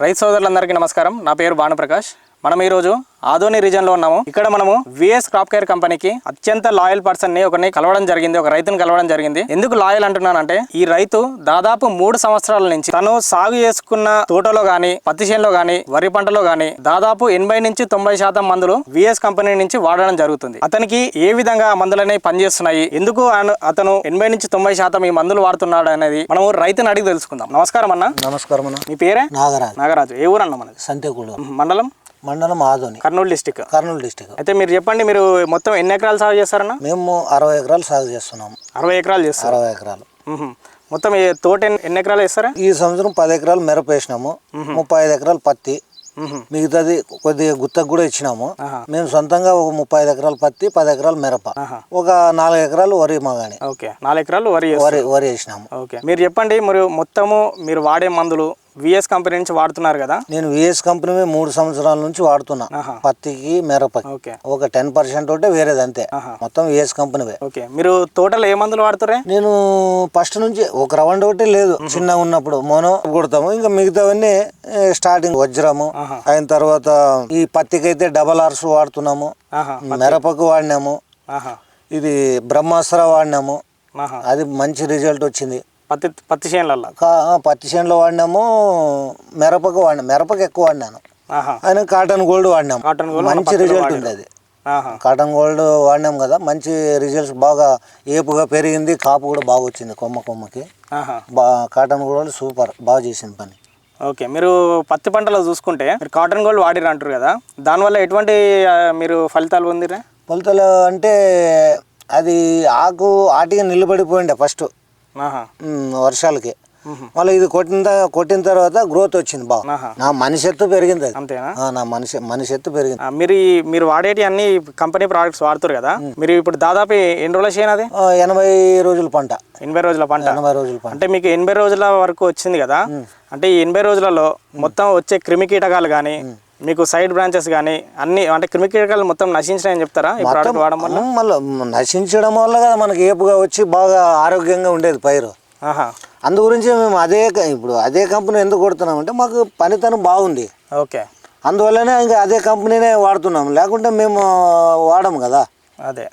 రైతు సోదరులందరికీ నమస్కారం. నా పేరు భానుప్రకాష్. మనం ఈరోజు ఆదోని రీజన్లో ఉన్నాము. ఇక్కడ మనము విఎస్ క్రాప్ కేర్ కంపెనీకి అత్యంత లాయల్ పర్సన్ని ఒకరిని కలవడం జరిగింది ఒక రైతుని కలవడం జరిగింది. ఎందుకు లాయల్ అంటున్నానంటే ఈ రైతు దాదాపు మూడు సంవత్సరాల నుంచి తను సాగు చేసుకున్న తోటలో గాని పత్తి చేనులో గాని వరి పంటలో గాని దాదాపు ఎనభై నుంచి తొంభై శాతం మందులు విఎస్ కంపెనీ నుంచి వాడడం జరుగుతుంది. అతనికి ఏ విధంగా ఆ మందులనే పనిచేస్తున్నాయి ఎందుకు అతను ఎనభై నుంచి తొంభై శాతం ఈ మందులు వాడుతున్నాడు అనేది మనము రైతుని అడిగి తెలుసుకుందాం. నమస్కారం అన్న. నమస్కారం అన్న. మీ పేరే? నాగరాజ్. నాగరాజు. ఏ ఊరన్న మనది? సంతేకూడు మండలం? మండలం ఆదోని. కర్నూలు డిస్టిక్ కర్నూలు డిస్టిక్ అయితే మీరు చెప్పండి మీరు మొత్తం ఎన్ని ఎకరాలు సాగు చేస్తారన్న? మేము అరవై ఎకరాలు సాగు చేస్తున్నాము అరవై ఎకరాలు చేస్తారు. అరవై ఎకరాలు. మొత్తం తోట ఎన్ని- ఎకరాలు వేస్తారా? ఈ సంవత్సరం పది ఎకరాలు మిరప వేసినాము. ముప్పై ఐదు ఎకరాలు పత్తి. మిగతాది కొద్దిగా గుత్తకు కూడా ఇచ్చినాము. మేము సొంతంగా ఒక ముప్పై ఐదు ఎకరాలు పత్తి పది ఎకరాలు మిరప. ఒక నాలుగు ఎకరాలు వరి మాగాని. ఓకే. నాలుగు ఎకరాలు వరి వరి వరి వేసినాము. ఓకే. మీరు చెప్పండి మీరు మొత్తము మీరు వాడే మందులు విఎస్ కంపెనీ నుంచి వాడుతున్నారు కదా? నేను విఎస్ కంపెనీ మూడు సంవత్సరాల నుంచి వాడుతున్నా. పత్తికి మిరపకి. ఒక టెన్ పర్సెంట్ ఉంటే వేరేది అంతే. మొత్తం విఎస్ కంపెనీవే ఓకే. మీరు తోటలో ఏ మందులు వాడుతారే నేను ఫస్ట్ నుంచి ఒక రౌండ్ ఒకటి లేదు. చిన్నగా ఉన్నప్పుడు మోనో కొడతాము. ఇంకా మిగతావన్నీ స్టార్టింగ్ వజ్రము. అయిన తర్వాత ఈ పత్తికి అయితే డబల్ ఆర్స్ వాడుతున్నాము. మిరపకు వాడినాము. ఇది బ్రహ్మాస్త్ర వాడినాము. అది మంచి రిజల్ట్ వచ్చింది. పత్తి పత్తి ఆ, పత్తి చేనులో వాడినాము మిరపకు వాడినా మిరపకు ఎక్కువ వాడినాను. ఆయన కాటన్ గోల్డ్ వాడినాము. కాటన్ గోల్డ్ మంచి రిజల్ట్ ఉంది అది కాటన్ గోల్డ్ వాడినాం కదా మంచి రిజల్ట్స్ బాగా ఏపుగా పెరిగింది కాపు కూడా బాగా వచ్చింది కొమ్మ కొమ్మకి. కాటన్ గోల్డ్ సూపర్ బాగా చేసింది పని. ఓకే మీరు పత్తి పంటలో చూసుకుంటే మీరు కాటన్ గోల్డ్ వాడిరు అంటారు కదా దానివల్ల ఎటువంటి మీరు ఫలితాలు పొందిరా పొలతలు అంటే అది ఆకు ఆటిగా నిలబడిపోయిండే ఫస్ట్. వర్షాలకి. మళ్ళీ ఇది కొట్టిన కొట్టిన తర్వాత గ్రోత్ వచ్చింది బాగా నా మనిషి ఎత్తు పెరిగింది నా మనిషి మనిషి ఎత్తు పెరిగింది. మీరు మీరు వాడేటి అన్ని కంపెనీ ప్రోడక్ట్స్ వాడుతారు కదా? మీరు ఇప్పుడు దాదాపు ఎన్ని రోజుల చేయను అది? ఆ, ఎనభై రోజుల పంట. ఎనభై రోజుల పంట. ఎనభై రోజుల పంట. అంటే మీకు ఎనభై రోజుల వరకు వచ్చింది కదా? అంటే ఈ ఎనభై రోజులలో మొత్తం వచ్చే క్రిమి కీటకాలు కానీ మీకు సైడ్ బ్రాంచెస్ కానీ అన్ని అంటే క్రిమి కీటకాలు మొత్తం నశించినాయని చెప్తారా? ఈ ప్రోడక్ట్ వాడడం వల్ల? మళ్ళీ నశించడం వల్ల కదా మనకి ఏపుగా వచ్చి బాగా ఆరోగ్యంగా ఉండేది పైరు. ఆహా. అందు గురించి మేము అదే ఇప్పుడు అదే కంపెనీ ఎందుకు కొడుతున్నామంటే మాకు పనితనం బాగుంది. ఓకే. అందువల్లనే ఇంకా అదే కంపెనీనే వాడుతున్నాం. లేకుంటే మేము వాడము కదా. అదే.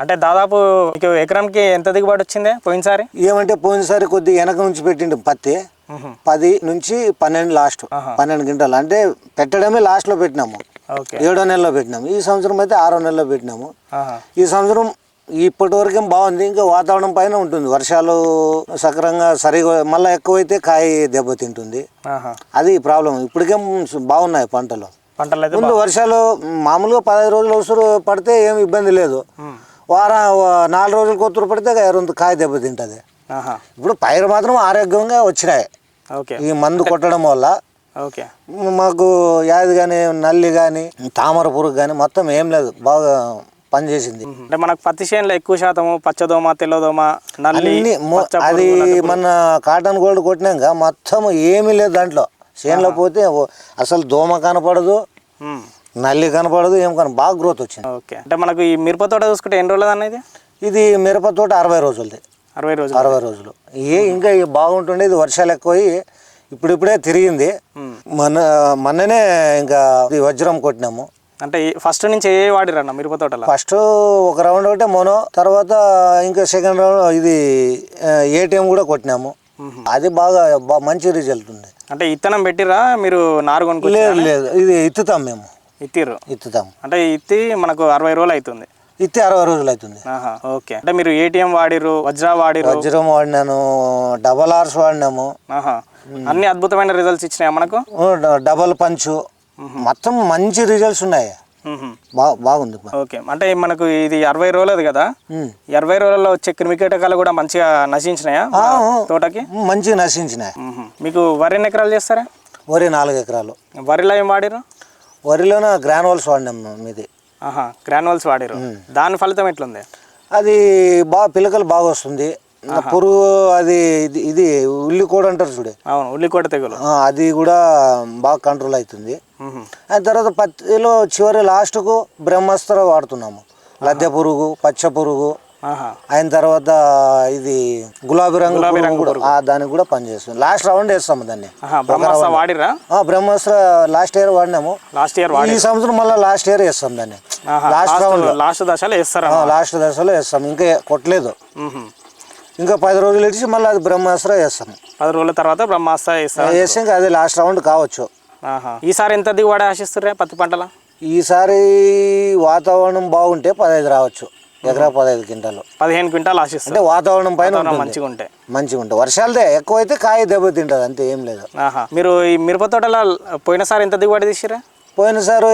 అంటే దాదాపు మీకు ఎకరంకి ఎంత దిగుబడి వచ్చిందే పోయినసారి? ఏమంటే పోయినసారి కొద్దిగా వెనక నుంచి పెట్టిండు పత్తి. పది నుంచి పన్నెండు లాస్ట్. పన్నెండు గింటలు. అంటే పెట్టడమే లాస్ట్లో పెట్టినాము. ఏడో నెలలో పెట్టినాము. ఈ సంవత్సరం అయితే ఆరో నెలలో పెట్టినాము. ఈ సంవత్సరం ఇప్పటి వరకేం బాగుంది. ఇంకా వాతావరణం పైన ఉంటుంది. వర్షాలు సక్రంగా సరిగా మళ్ళీ ఎక్కువైతే కాయ దెబ్బతింటుంది అది ప్రాబ్లం ఇప్పటికేం బాగున్నాయి పంటలు. ముందు వర్షాలు మామూలుగా పదహైదు రోజులు అవసరం పడితే ఏమి ఇబ్బంది లేదు. వారం నాలుగు రోజులు కొత్తరు పడితే కాయ దెబ్బతింటుంది ఇప్పుడు పైరు మాత్రం ఆరోగ్యంగా వచ్చినాయి. ఓకే. ఈ మందు కొట్టడం వల్ల. ఓకే. మాకు యాది కానీ నల్లి కానీ తామర పురుగు కానీ మొత్తం ఏం లేదు. బాగా పనిచేసింది అంటే మనకు పత్తి చేనులో ఎక్కువ శాతము పచ్చదోమ తెల్లదోమ నల్లి అది. మన కాటన్ గోల్డ్ కొట్టినాక మొత్తం ఏమీ లేదు దాంట్లో. చేనులో పోతే అసలు దోమ కనపడదు. నల్లి కనపడదు ఏం కన బాగా గ్రోత్ వచ్చింది. ఓకే. అంటే మనకు ఈ మిరప తోట చూసుకుంటే ఎన్ని రోజులు అనేది? ఇది మిరప తోట అరవై రోజులది. అరవై రోజులు. అరవై రోజులు. ఏ ఇంకా ఇక బాగుంటుండే ఇది వర్షాలు ఎక్కువయి ఇప్పుడిప్పుడే తిరిగింది. మన మొన్ననే ఇంకా వజ్రం కొట్టినాము. అంటే ఫస్ట్ నుంచి ఏ వాడిరన్న మిరప తోటలో? ఫస్ట్ ఒక రౌండ్ ఒకటే మోనో తర్వాత ఇంకా సెకండ్ రౌండ్ ఇది ఏటీఎం కూడా కొట్టినాము. అది బాగా మంచి రిజల్ట్ ఉంది అంటే ఇత్తనం పెట్టిరా మీరు నారు కొనుక్కొచ్చి లేదు లేదు ఇది ఇత్తుతాం మేము. ఇత్తిర్రు. ఇత్తుతాం. అంటే ఇత్తి మనకు అరవై రోజులు అవుతుంది ఇత్తి అరవై రోజులు అవుతుంది. ఓకే. అంటే మీరు ఏటీఎం వాడిరు వజ్రా వాడిరు వజ్రం వాడినాను డబల్ ఆర్స్ వాడినాము. అన్ని అద్భుతమైన రిజల్ట్స్ ఇచ్చినాయా మనకు? డబల్ పంచు. మొత్తం మంచి రిజల్ట్స్ ఉన్నాయి. బాగుంది ఓకే. అంటే మనకు ఇది అరవై రోజులది కదా? అరవై రోజులలో వచ్చే క్రిమికీటకాలు కూడా మంచిగా నశించినాయా. తోటకి? మంచిగా నశించినాయి. మీకు వరి ఎన్ని ఎకరాలు చేస్తారా? వరి నాలుగు ఎకరాలు. వరిలో ఏం వాడిరు వరిలోన గ్రానువల్స్ వాడినాం మేము గ్రానువల్స్ వాడిరు. దాని ఫలితం ఎట్లుంది? అది బాగా పిలకలు బాగా వస్తుంది. పురుగు అది ఇది ఉల్లి కూడా అంటారు చూడే. అవును ఉల్లికోట తెగులు. ఆ, అది కూడా బాగా కంట్రోల్ అవుతుంది. ఆ తర్వాత పత్తిలో చివరి లాస్ట్కు బ్రహ్మాస్త్ర వాడుతున్నాము. లద్దె పురుగు పచ్చ పురుగు అయిన తర్వాత ఇది గులాబీ రంగు గులాబీ దానికి కూడా పనిచేస్తుంది లాస్ట్ రౌండ్ వేస్తాము దాన్ని. బ్రహ్మాస్త్ర వాడిరా? బ్రహ్మాస్త్ర లాస్ట్ ఇయర్ వాడినాము. లాస్ట్ ఇయర్ ఈ సంవత్సరం మళ్ళీ లాస్ట్ ఇయర్ వేస్తాం దాన్ని. లాస్ట్ రౌండ్ లాస్ట్ దశలో వేస్తారా? లాస్ట్ దశలో వేస్తాం ఇంకా కొట్టలేదు. ఇంకా పది రోజులు ఇచ్చి మళ్ళీ అది బ్రహ్మాస్త్ర వేస్తాం పది రోజుల తర్వాత బ్రహ్మాస్త్ర వేస్తే ఇంకా అది లాస్ట్ రౌండ్ కావచ్చు. ఈసారి ఎంత దిగుబడి ఆశిస్తుర్రే పత్తి పంటల? ఈసారి వాతావరణం బాగుంటే పదహైదు రావచ్చు. ఎకరా పదహైదు క్వింటాలు. పదిహేను క్వింటాలు ఆశిస్తారు అంటే వాతావరణం పైన మంచిగా ఉంటాయి మంచిగా ఉంటుంది వర్షాలదే ఎక్కువైతే కాయ దెబ్బతింటుంది అంతే ఏం లేదు. మీరు ఈ మిరప తోటల పోయినసారి ఎంత దిగుబడి తీసిరా పోయినసారి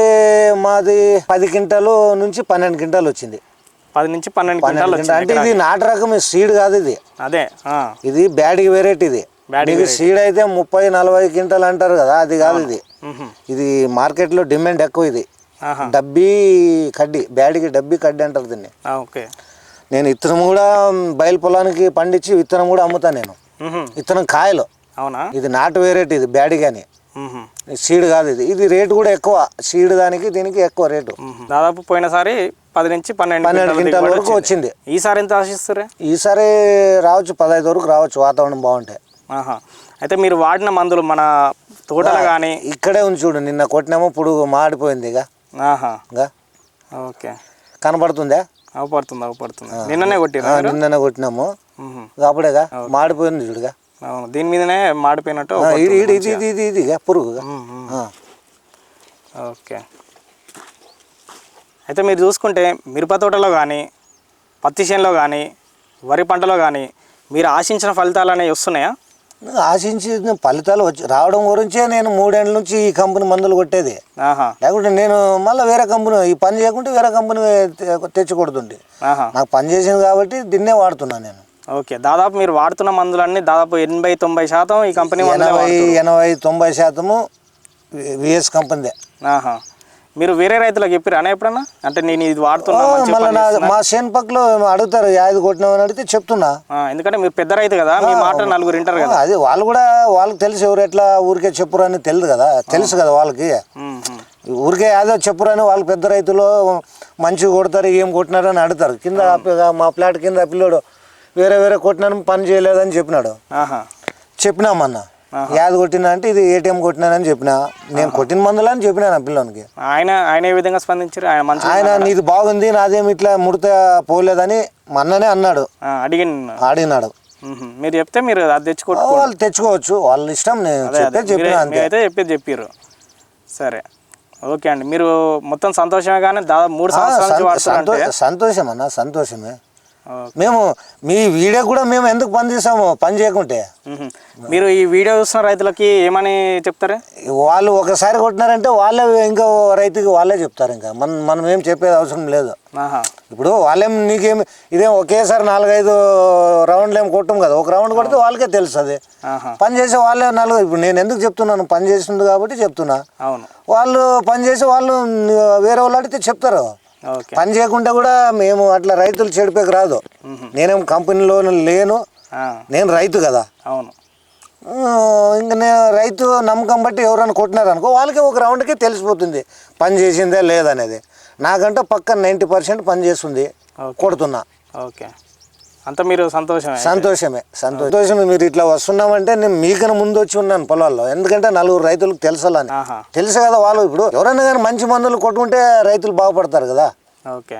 మాది పది క్వింటాలు నుంచి పన్నెండు క్వింటాలు వచ్చింది. పది నుంచి పన్నెండు క్వింటాలు అంటే ఇది నాటు రకం సీడ్ కాదు ఇది. అదే ఇది బ్యాడిగి వెరైటీ ఇది. మీకు సీడ్ అయితే ముప్పై నలభై క్వింటాలు అంటారు కదా అది కాదు ఇది. ఇది మార్కెట్లో డిమాండ్ ఎక్కువ ఇది. డబ్బీ కడ్డీ బ్యాడిగి డబ్బీ కడ్డీ అంటారు దీన్ని. ఓకే. నేను విత్తనం కూడా బయలు పొలానికి పండించి విత్తనం కూడా అమ్ముతాను నేను. విత్తనం కాయలు. అవునా? ఇది నాటు వెరైటీ ఇది అని మ్మ్హ. సీడ్ కాదు ఇది. ఇది రేటు కూడా ఎక్కువ. సీడ్ దానికి దీనికి ఎక్కువ రేటు. దాదాపు పోయినసారి పది నుంచి పన్నెండు పన్నెండు క్వింటాల వరకు వచ్చింది. ఈసారి ఎంత ఆశిస్తుర్రే? ఈసారి రావచ్చు పదహైదు వరకు రావచ్చు వాతావరణం బాగుంటే. అయితే మీరు వాడిన మందులు మన తోటలు కానీ ఇక్కడే ఉంది చూడు నిన్న కొట్టినామో పురుగు మాడిపోయింది ఇక. ఆహా. ఇంకా ఓకే. కనపడుతుందా అవపడుతుంది అవపడుతుంది నిన్ననే కొట్టిరా ఆ, నిన్ననే కొట్టినాము. అప్పుడేగా మాడిపోయింది చూడుగా. అవును దీని మీదనే మాడిపోయినట్టు ఇది ఇది ఇది ఇది ఇది పురుగు. ఓకే. అయితే మీరు చూసుకుంటే మిరప తోటలో కానీ పత్తి చేనులో కానీ వరి పంటలో కానీ మీరు ఆశించిన ఫలితాలు అనేవి వస్తున్నాయా? ఆశించిన ఫలితాలు వచ్చి రావడం గురించే నేను మూడేళ్ళ నుంచి ఈ కంపెనీ మందులు కొట్టేది. లేకుంటే నేను మళ్ళీ వేరే కంపెనీ ఈ పని చేయకుంటే వేరే కంపెనీ తెచ్చుకొడుతుండే నాకు పని చేసింది కాబట్టి దీన్నే వాడుతున్నాను నేను. ఓకే. దాదాపు మీరు వాడుతున్న మందులన్నీ దాదాపు ఎనభై తొంభై శాతం ఈ కంపెనీ ఎనభై. ఎనభై తొంభై శాతము విఎస్ కంపెనీదే. మీరు వేరే రైతులకు చెప్పారు అనే ఎప్పుడన్నా? అంటే నేను ఇది వాడుతున్నా. మా చేను పక్కలో అడుగుతారు యాది కొట్టినామని అడిగితే చెప్తున్నా. ఎందుకంటే మీరు పెద్ద రైతు కదా మీ మాట నలుగురు వింటారు కదా. అది వాళ్ళు కూడా వాళ్ళకి తెలుసు ఎవరు ఎట్లా ఊరికే చెప్పురు అని తెలియదు కదా తెలుసు కదా వాళ్ళకి. ఊరికే యాదో చెప్పురు అని వాళ్ళు పెద్ద రైతులు మంచిగా కొడతారు ఏం కొట్టినారు అని అడుగుతారు. కింద మా ప్లాట్ కింద పిల్లోడు వేరే వేరే కొట్టినాను పని చేయలేదని చెప్పినాడు. చెప్పినామన్న. యాది కొట్టినా అంటే ఇది ఏటీఎం కొట్టినానని చెప్పిన. నేను కొట్టిన మందులు అని చెప్పినాను ఆ పిల్లోనికి. ఆయన ఆయన ఏ విధంగా స్పందించారు? ఆయన మంచి ఆయన నీది బాగుంది నాదేమి ఇట్లా ముడత పోలేదని మొన్ననే అన్నాడు. అడిగిన ఆడినాడు మీరు చెప్తే మీరు అది తెచ్చుకోవచ్చు వాళ్ళు తెచ్చుకోవచ్చు. వాళ్ళ ఇష్టం నేను చెప్పే చెప్పిన మీరైతే చెప్పేది చెప్పారు సరే. ఓకే అండి. మీరు మొత్తం సంతోషమే కానీ దాదాపు మూడు సంవత్సరాల సంతోషం అన్న సంతోషమే. మేము మీ వీడియో కూడా మేము ఎందుకు పని చేసాము పని చేయకుంటే. మీరు ఈ వీడియో చూస్తున్న రైతులకి ఏమని చెప్తారు? వాళ్ళు ఒకసారి కొట్టినారంటే వాళ్ళే ఇంకో రైతుకి వాళ్ళే చెప్తారు ఇంకా. మనం మనం ఏం చెప్పేది అవసరం లేదు. ఇప్పుడు వాళ్ళేం నీకేం ఇదేం ఒకేసారి నాలుగైదు రౌండ్లు ఏం కొట్టం కదా. ఒక రౌండ్ కొడితే వాళ్ళకే తెలుసు అది ఆహా. పని చేసే వాళ్ళే నలుగురు ఇప్పుడు నేను ఎందుకు చెప్తున్నాను? పని చేస్తుంది కాబట్టి చెప్తున్నా. వాళ్ళు పని చేసి వాళ్ళు వేరే వాళ్ళు అడిగితే చెప్తారు. పని చేయకుంటే కూడా మేము అట్లా రైతులు చెడిపోక రాదు. నేనేం కంపెనీలో లేను. నేను రైతు కదా. అవును. ఇంకా నేను రైతు నమ్మకం బట్టి ఎవరైనా కొట్టినారనుకో వాళ్ళకి ఒక రౌండ్కి తెలిసిపోతుంది. పని చేసిందే లేదనేది. నాకంటే పక్క నైంటీ పర్సెంట్ పని చేస్తుంది. కొడుతున్నా. ఓకే. అంత మీరు సంతోషమే సంతోషమే సంతోషమే. మీరు ఇట్లా వస్తున్నామంటే నేను మీకన్నా ముందు వచ్చి ఉన్నాను పొలాల్లో. ఎందుకంటే నలుగురు రైతులకు తెలుసాలని. తెలుసు కదా వాళ్ళు ఇప్పుడు. ఎవరైనా కానీ మంచి మందులు కొట్టుకుంటే రైతులు బాగుపడతారు కదా. ఓకే.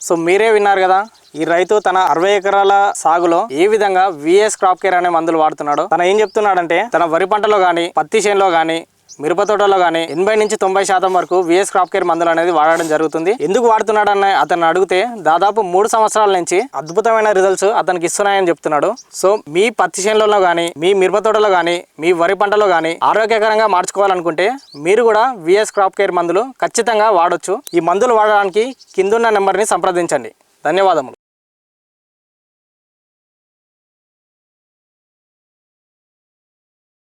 సో మీరే విన్నారు కదా ఈ రైతు తన అరవై ఎకరాల సాగులో ఏ విధంగా విఎస్ క్రాప్ కేర్ అనే మందులు వాడుతున్నాడు? తన ఏం చెప్తున్నాడంటే తన వరి పంటలో కానీ పత్తి చేనులో కానీ మిరప తోటలో కానీ ఎనభై నుంచి తొంభై శాతం వరకు విఎస్ క్రాప్ కేర్ మందులు అనేది వాడడం జరుగుతుంది. ఎందుకు వాడుతున్నాడని అతను అడిగితే దాదాపు మూడు సంవత్సరాల నుంచి అద్భుతమైన రిజల్ట్స్ అతనికి ఇస్తున్నాయని చెప్తున్నాడు. సో మీ పత్తి చేనులలో కానీ మీ మిరప తోటలో కానీ మీ వరి పంటలో కానీ ఆరోగ్యకరంగా మార్చుకోవాలనుకుంటే మీరు కూడా విఎస్ క్రాప్ కేర్ మందులు ఖచ్చితంగా వాడొచ్చు. ఈ మందులు వాడడానికి కిందున్న నెంబర్ని సంప్రదించండి. ధన్యవాదములు.